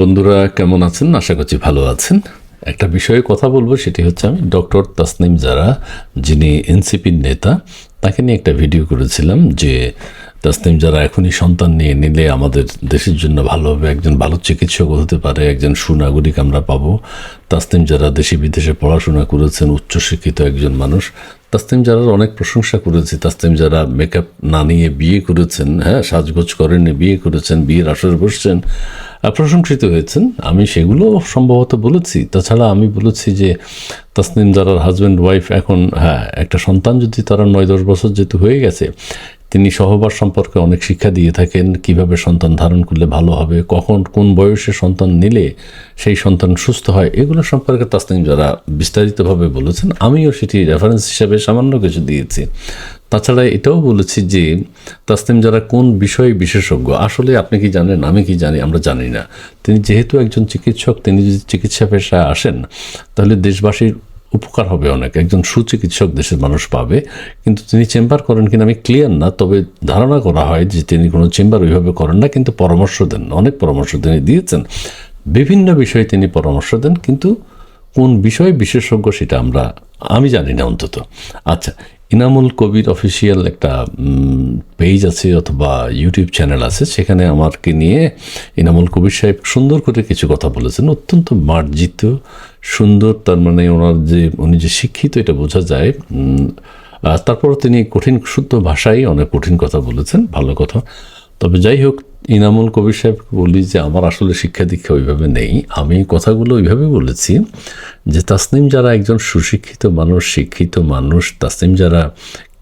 বন্ধুরা, কেমন আছেন? আশা করছি ভালো আছেন। একটা বিষয়ে কথা বলব, সেটি হচ্ছে আমি ডক্টর তাসনিম জারা, যিনি এনসিপির নেতা, তাকে নিয়ে একটা ভিডিও করেছিলাম যে তাসনিম যারা এখনই সন্তান নিয়ে নিলে আমাদের দেশের জন্য ভালো হবে, একজন ভালো চিকিৎসক হতে পারে, একজন সুনাগরিক আমরা পাবো। তাসনিম যারা দেশে বিদেশে পড়াশোনা করেছেন, উচ্চশিক্ষিত একজন মানুষ। তাসনিম যারার অনেক প্রশংসা করেছি। তাসনিম যারা মেকআপ না নিয়ে বিয়ে করেছেন হ্যাঁ সাজগোজ করেননি, বিয়ে করেছেন, বিয়ের আসরে বসছেন। প্রশংসিত হয়েছেন। আমি সেগুলো সম্ভবত বলেছি। তাছাড়া আমি বলেছি যে তাসনিম যারার হাজব্যান্ড ওয়াইফ এখন হ্যাঁ একটা সন্তান যদি তারা নয় দশ বছর যেহেতু হয়ে গেছে, তিনি সহবাস সম্পর্কে অনেক শিক্ষা দিয়ে থাকেন, কীভাবে সন্তান ধারণ করলে ভালো হবে, কখন কোন বয়সে সন্তান নিলে সেই সন্তান সুস্থ হয়, এগুলো সম্পর্কে তাসনিম যারা বিস্তারিতভাবে বলেছেন। আমিও সেটি রেফারেন্স হিসাবে সামান্য কিছু দিয়েছি। তাছাড়া এটাও বলেছি যে তাসনিম যারা কোন বিষয়ে বিশেষজ্ঞ? আসলে আপনি কি জানেন, আমি কি জানি, আমরা জানি না। তিনি যেহেতু একজন চিকিৎসক, তিনি যদি চিকিৎসা পেশায় আসেন, তাহলে দেশবাসীর উপকার হবে অনেক। একজন সুচিকিৎসক দেশের মানুষ পাবে। কিন্তু তিনি চেম্বার করেন কিনা আমি ক্লিয়ার না, তবে ধারণা করা হয় যে তিনি কোনো চেম্বার ওইভাবে করেন না, কিন্তু পরামর্শ দেন। অনেক পরামর্শ তিনি দিয়েছেন। বিভিন্ন বিষয়ে তিনি পরামর্শ দেন, কিন্তু কোন বিষয়ে বিশেষজ্ঞ সেটা আমরা আমি জানি না অন্তত। আচ্ছা ইনামুল কবির অফিসিয়াল একটা পেজ আছে অথবা ইউটিউব চ্যানেল আছে, সেখানে আমাকে নিয়ে ইনামুল কবির সাহেব সুন্দর করে কিছু কথা বলেছেন, অত্যন্ত মার্জিত, সুন্দর, তার মানে ওনার যে, উনি যে শিক্ষিত, এটা বোঝা যায় তারপর তিনি কঠিন, শুদ্ধ ভাষায় অনেক কঠিন কথা বলেছেন, ভালো কথা। তবে যাই হোক, ইনামুল কবির সাহেবকে বলি যে, আমার আসলে শিক্ষা দীক্ষা ওইভাবে নেই। আমি কথাগুলো ওইভাবে বলেছি যে, তাসনিম যারা একজন সুশিক্ষিত মানুষ, শিক্ষিত মানুষ, তাসনিম যারা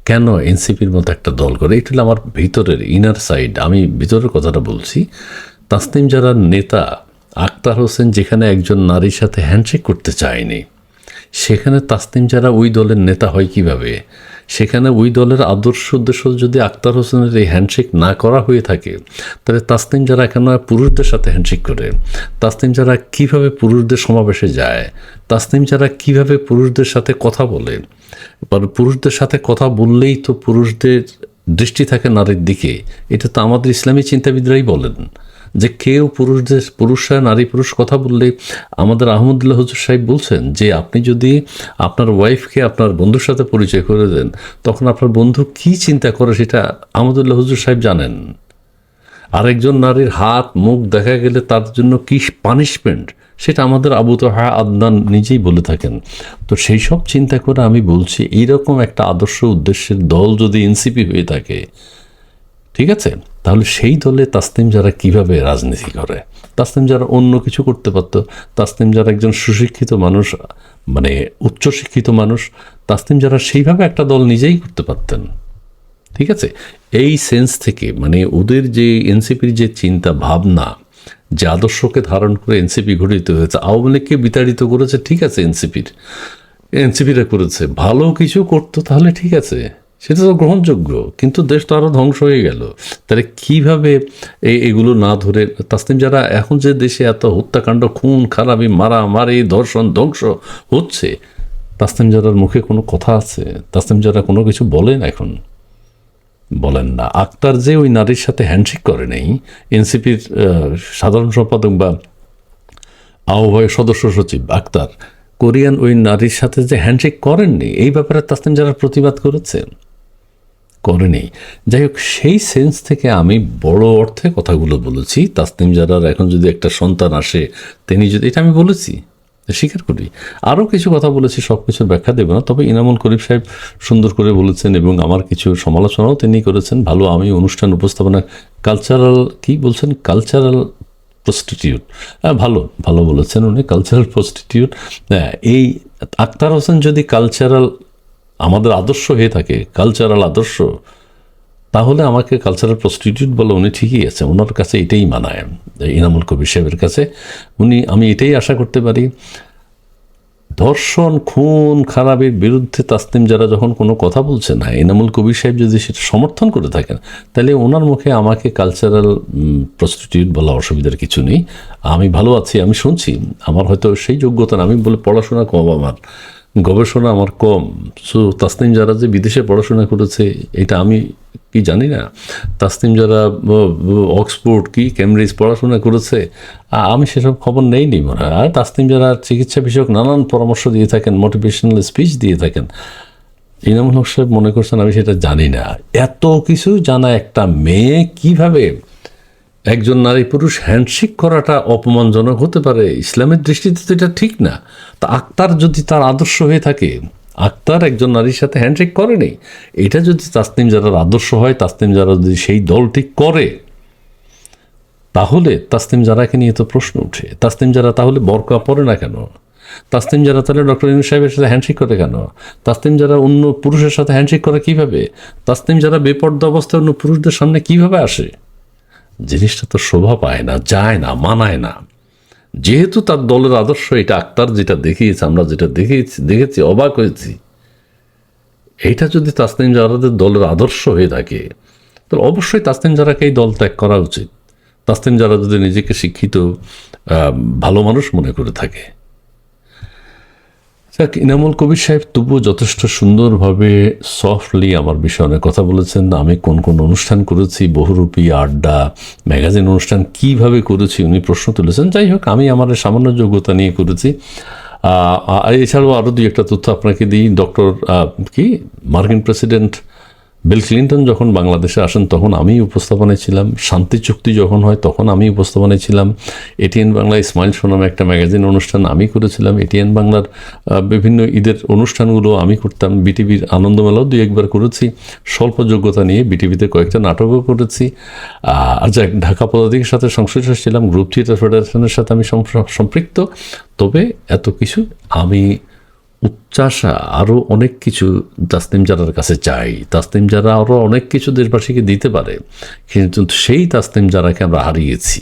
কেন এনসিপির মতো একটা দল করে, এটা হলো আমার ভিতরের ইনার সাইড আমি ভিতরের কথাটা বলছি, তাসনিম যারা নেতা, আক্তার হোসেন যেখানে একজন নারীর সাথে হ্যান্ডশেক করতে চায়নি সেখানে তাসনিম যারা ওই দলের নেতা হয় কীভাবে? সেখানে ওই দলের আদর্শ উদ্দেশ্য যদি আক্তার হোসেনের এই হ্যান্ডশেক না করা হয়ে থাকে, তাহলে তাসনিম যারা কেন পুরুষদের সাথে হ্যান্ডশেক করে? তাসনিম যারা কীভাবে পুরুষদের সমাবেশে যায়? তাসনিম যারা কীভাবে পুরুষদের সাথে কথা বলে? পুরুষদের সাথে কথা বললেই তো পুরুষদের দৃষ্টি থাকে নারীর দিকে। এটা তো আমাদের ইসলামী চিন্তাবিদরাই বলেন। যে কেউ পুরুষদের পুরুষরা, নারী, পুরুষ কথা বললে আমাদের আহমদুল্লাহ হুজুর সাহেব বলছেন যে আপনি যদি আপনার ওয়াইফকে আপনার বন্ধুর সাথে পরিচয় করে দেন, তখন আপনার বন্ধু কি চিন্তা করে সেটা আহমদুল্লাহ হুজুর সাহেব জানেন। আরেকজন নারীর হাত, মুখ দেখা গেলে তার জন্য কি পানিশমেন্ট, সেটা আমাদের আবু তোহা আদনান নিজেই বলে থাকেন। তো সেই সব চিন্তা করে আমি বলছি, এইরকম একটা আদর্শ উদ্দেশ্যের দল যদি এনসিপি হয়ে থাকে, ঠিক আছে? তাহলে সেই দলে তাসনিম যারা কীভাবে রাজনীতি করে? তাসনিম যারা অন্য কিছু করতে পারতো। তাসনিম যারা একজন সুশিক্ষিত মানুষ মানে উচ্চশিক্ষিত মানুষ। তাসনিম যারা সেইভাবে একটা দল নিজেই করতে পারতেন। ঠিক আছে? এই সেন্স থেকে মানে ওদের যে এনসিপির যে চিন্তা ভাবনা, যে আদর্শকে ধারণ করে এনসিপি গঠিত হয়েছে, আওয়ামী লীগকে বিতাড়িত করেছে, ঠিক আছে এনসিপির। এনসিপিরা করেছে। ভালো কিছু করতো তাহলে ঠিক আছে। সেটা তো গ্রহণযোগ্য, কিন্তু দেশ তো আরও ধ্বংস হয়ে গেল। তাহলে কীভাবে এই এগুলো না ধরে, তাসনিম যারা এখন যে দেশে এত হত্যাকাণ্ড, খুন, খারাপি, মারামারি, ধর্ষণ, ধ্বংস হচ্ছে, তাসনিম যারার মুখে কোনো কথা আছে? তাসনিম যারা কোনো কিছু বলেন এখন? বলেন না। আক্তার যে ওই নারীর সাথে হ্যান্ডশেক করে নেই, এনসিপির সাধারণ সম্পাদক বা আহ্বায়ক সদস্য সচিব আক্তার, কোরিয়ান ওই নারীর সাথে যে হ্যান্ডশেক করেননি, এই ব্যাপারে তাসনিম যারা প্রতিবাদ করেছে করেনি। যাই হোক সেই সেন্স থেকে আমি বড় অর্থে কথাগুলো বলেছি। তাসনিম যারার এখন যদি একটা সন্তান আসে, তিনি যদি, এটা আমি বলেছি, স্বীকার করি। আরও কিছু কথা বলেছি, সব কিছুর ব্যাখ্যা দেব না। তবে ইনামুল করিম সাহেব সুন্দর করে বলেছেন এবং আমার কিছু সমালোচনাও তিনি করেছেন। ভালো, আমি অনুষ্ঠান উপস্থাপনা কালচারাল কি বলছেন? কালচারাল প্রস্টিটিউট হ্যাঁ ভালো ভালো বলেছেন উনি কালচারাল প্রস্টিটিউট এই আক্তার হোসেন যদি কালচারাল আমাদের আদর্শ হয়ে থাকে কালচারাল আদর্শ, তাহলে আমাকে কালচারাল প্রস্টিটিউট বলে উনি ঠিকই আছে ওনার কাছে এটাই মানায় ইনামুল কবির সাহেবের কাছে। উনি, আমি এটাই আশা করতে পারি, ধর্ষণ, খুন, খারাপের বিরুদ্ধে তাসনিম যারা যখন কোনো কথা বলছে না, এনামুল কবির সাহেব যদি সেটা সমর্থন করে থাকেন, তাহলে ওনার মুখে আমাকে কালচারাল প্রস্টিটিউট বলা অসুবিধার কিছু নেই। আমি ভালো আছি, আমি শুনছি। আমার হয়তো সেই যোগ্যতা না, আমি বলে পড়াশোনা কম আমার। গবেষণা আমার কম। সো তাসনিম যারা যে বিদেশে পড়াশোনা করেছে, এটা আমি কি জানি না? তাসনিম যারা অক্সফোর্ড কি ক্যামব্রিজ পড়াশোনা করেছে আমি সেসব খবর নেইনি মনে হয়। আর তাসনিম যারা চিকিৎসা বিষয়ক নানান পরামর্শ দিয়ে থাকেন মোটিভেশনাল স্পিচ দিয়ে থাকেন, ইনামুল হক সাহেব মনে করছেন আমি সেটা জানি না। এত কিছু জানা একটা মেয়ে কীভাবে একজন নারী পুরুষ হ্যান্ডশেক করাটা অপমানজনক হতে পারে। ইসলামের দৃষ্টিতে তো এটা ঠিক না। তা আক্তার যদি তার আদর্শ হয়ে থাকে, আক্তার একজন নারীর সাথে হ্যান্ডশেক করেনি এটা যদি তাসনিম যারার আদর্শ হয়, তাসনিম যারা যদি সেই দলটি করে, তাহলে তাসনিম জারাকে নিয়ে তো প্রশ্ন উঠে। তাসনিম যারা তাহলে বরকা পড়ে না কেন? তাসনিম যারা তাহলে ডক্টর ইনু সাহেবের সাথে হ্যান্ডশেক করে কেন? তাসনিম যারা অন্য পুরুষের সাথে হ্যান্ডশেক করে কীভাবে? তাসনিম যারা বেপর্দা অবস্থায় অন্য পুরুষদের সামনে কীভাবে আসে? জিনিসটা তো শোভা পায় না, যায় না, মানায় না। যেহেতু তার দলের আদর্শ এটা আক্তার যেটা দেখিয়েছে, আমরা যেটা দেখিয়েছি, দেখেছি, অবাক হয়েছি। এইটা যদি তাসনিম জারাদের দলের আদর্শ হয়ে থাকে, তাহলে অবশ্যই তাসনিম জারাকে এই দল ত্যাগ করা উচিত। তাসনিম জারা যদি নিজেকে শিক্ষিত ভালো মানুষ মনে করে থাকে। যাক ইনামুল কবির সাহেব, তবুও যথেষ্ট সুন্দরভাবে সফটলি আমার বিষয়ে অনেক কথা বলেছেন। আমি কোন কোন অনুষ্ঠান করেছি, বহুরূপী আড্ডা, ম্যাগাজিন অনুষ্ঠান কীভাবে করেছি, উনি প্রশ্ন তুলেছেন। যাই হোক, আমি আমার সামান্য যোগ্যতা নিয়ে করেছি। এছাড়াও আরও দুই একটা তথ্য আপনাকে দিই। ডক্টর কি? মার্কিন প্রেসিডেন্ট বিল ক্লিন্টন যখন বাংলাদেশে আসেন, তখন আমি উপস্থাপনায় ছিলাম। শান্তি চুক্তি যখন হয়, তখন আমি উপস্থাপনায় ছিলাম। এটিএন বাংলা ইসমাইল সোনামে একটা ম্যাগাজিন অনুষ্ঠান আমি করেছিলাম। এটিএন বাংলার বিভিন্ন ঈদের অনুষ্ঠানগুলো আমি করতাম। বিটিভির আনন্দমেলাও দুই একবার করেছি। স্বল্প যোগ্যতা নিয়ে বিটিভিতে কয়েকটা নাটকও করেছি। আর যাক ঢাকা পদাধিকের সাথে সংশ্লিষ্ট ছিলাম। গ্রুপ থিয়েটার ফেডারেশনের সাথে আমি সম্পৃক্ত। তবে এত কিছু আমি উচ্চাসা আরও অনেক কিছু তাসনিম জারার কাছে চাই। তাসনিম জারা আরও অনেক কিছু দেশবাসীকে দিতে পারে, কিন্তু সেই তাসনিম জারাকে আমরা হারিয়েছি।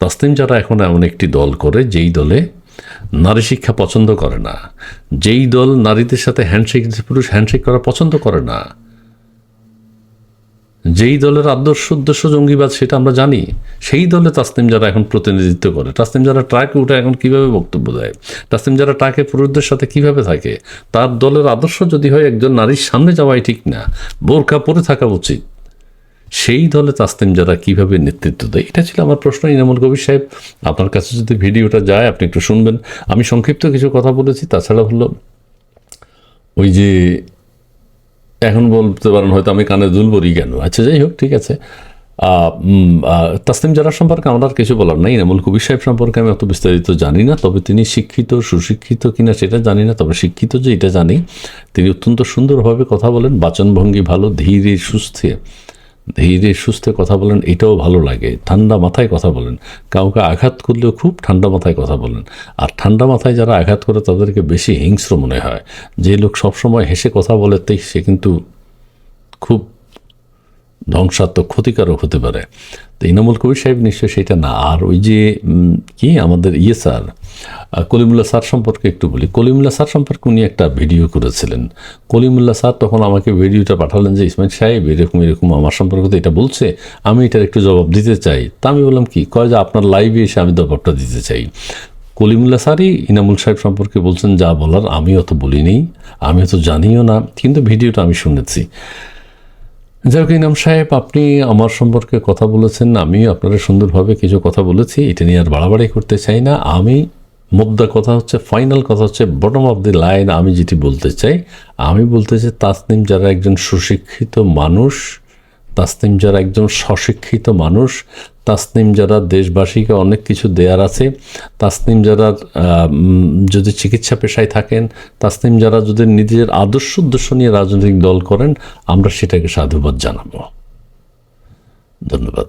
তাসনিম জারা এখন এমন একটি দল করে, যেই দলে নারী শিক্ষা পছন্দ করে না। যেই দল নারীদের সাথে হ্যান্ডশেক পুরুষ হ্যান্ডশেক করা পছন্দ করে না। যেই দলের আদর্শ উদ্দেশ্য জঙ্গিবাদ সেটা আমরা জানি, সেই দলে তাসনিম যারা এখন প্রতিনিধিত্ব করে। তাসনিম যারা ট্রাকে উঠে এখন কীভাবে বক্তব্য দেয়? তাসনিম যারা ট্রাকে পুরুষদের সাথে কীভাবে থাকে? তার দলের আদর্শ যদি হয় একজন নারীর সামনে যাওয়াই ঠিক না বোরকা পরে থাকা উচিত। সেই দলে তাসনিম যারা কীভাবে নেতৃত্ব দেয়? এটা ছিল আমার প্রশ্ন। ইনামুল কবির সাহেব, আপনার কাছে যদি ভিডিওটা যায়, আপনি একটু শুনবেন। আমি সংক্ষিপ্ত কিছু কথা বলেছি। তাছাড়া হলো, ওই যে এখন বলতে পারেন হয়তো আমি কানে দুল বলি কেন? আচ্ছা যাই হোক, ঠিক আছে। তাসলিম জারা সম্পর্কে আমার আর কিছু বলার নাই এমন কবির সাহেব সম্পর্কে আমি অত বিস্তারিত জানি না, তবে তিনি শিক্ষিত, সুশিক্ষিত কিনা সেটা জানি না, তবে শিক্ষিত যে এটা জানি। তিনি অত্যন্ত সুন্দরভাবে কথা বলেন, বাচনভঙ্গি ভালো, ধীরে, সুস্থে। ধীরে সুস্থে কথা বলেন, এটাও ভালো লাগে। ঠান্ডা মাথায় কথা বলেন। কাউকে আঘাত করলেও খুব ঠান্ডা মাথায় কথা বলেন। আর ঠান্ডা মাথায় যারা আঘাত করে, তাদেরকে বেশি হিংস্র মনে হয়। যে লোক সবসময় হেসে কথা বলে সে কিন্তু খুব ধ্বংসাত্মক, ক্ষতিকারক হতে পারে। তো ইনামুল কবির সাহেব নিশ্চয়ই সেটা না। আর ওই যে কি আমাদের ইয়ে স্যার কলিমুল্লা স্যার সম্পর্কে একটু বলি। কলিমুল্লাহ স্যার সম্পর্কে উনি একটা ভিডিও করেছিলেন। কলিমুল্লা স্যার তখন আমাকে ভিডিওটা পাঠালেন যে, ইসমাইল সাহেব, এরকম এরকম আমার সম্পর্কে তো এটা বলছে। আমি এটার একটু জবাব দিতে চাই। তা আমি বললাম, কি? কয় যে আপনার লাইভে এসে আমি জবাবটা দিতে চাই। কলিমুল্লা স্যারই ইনামুল সাহেব সম্পর্কে বলছেন, যা বলার আমি অত বলিনি। আমি অত জানিও না। কিন্তু ভিডিওটা আমি শুনেছি। যাই ইনাম সাহেব, আপনি আমার সম্পর্কে কথা বলেছেন, আমি আপনারা সুন্দরভাবে কিছু কথা বলেছি, এটা নিয়ে আর বাড়াবাড়ি করতে চাই না। আমি মুদ্রা কথা হচ্ছে ফাইনাল কথা হচ্ছে বটম অফ দি লাইন আমি যেটি বলতে চাই, আমি বলতে চাই, তাসনিম যারা একজন সুশিক্ষিত মানুষ তাসনিম যারা একজন স্বশিক্ষিত মানুষ, তাসনিম যারা দেশবাসীকে অনেক কিছু দেয়ার আছে, তাসনিম যারা যদি চিকিৎসা পেশায় থাকেন, তাসনিম যারা যদি নিজের আদর্শ উদ্দেশ্য নিয়ে রাজনৈতিক দল করেন, আমরা সেটাকে সাধুবাদ জানাব। ধন্যবাদ।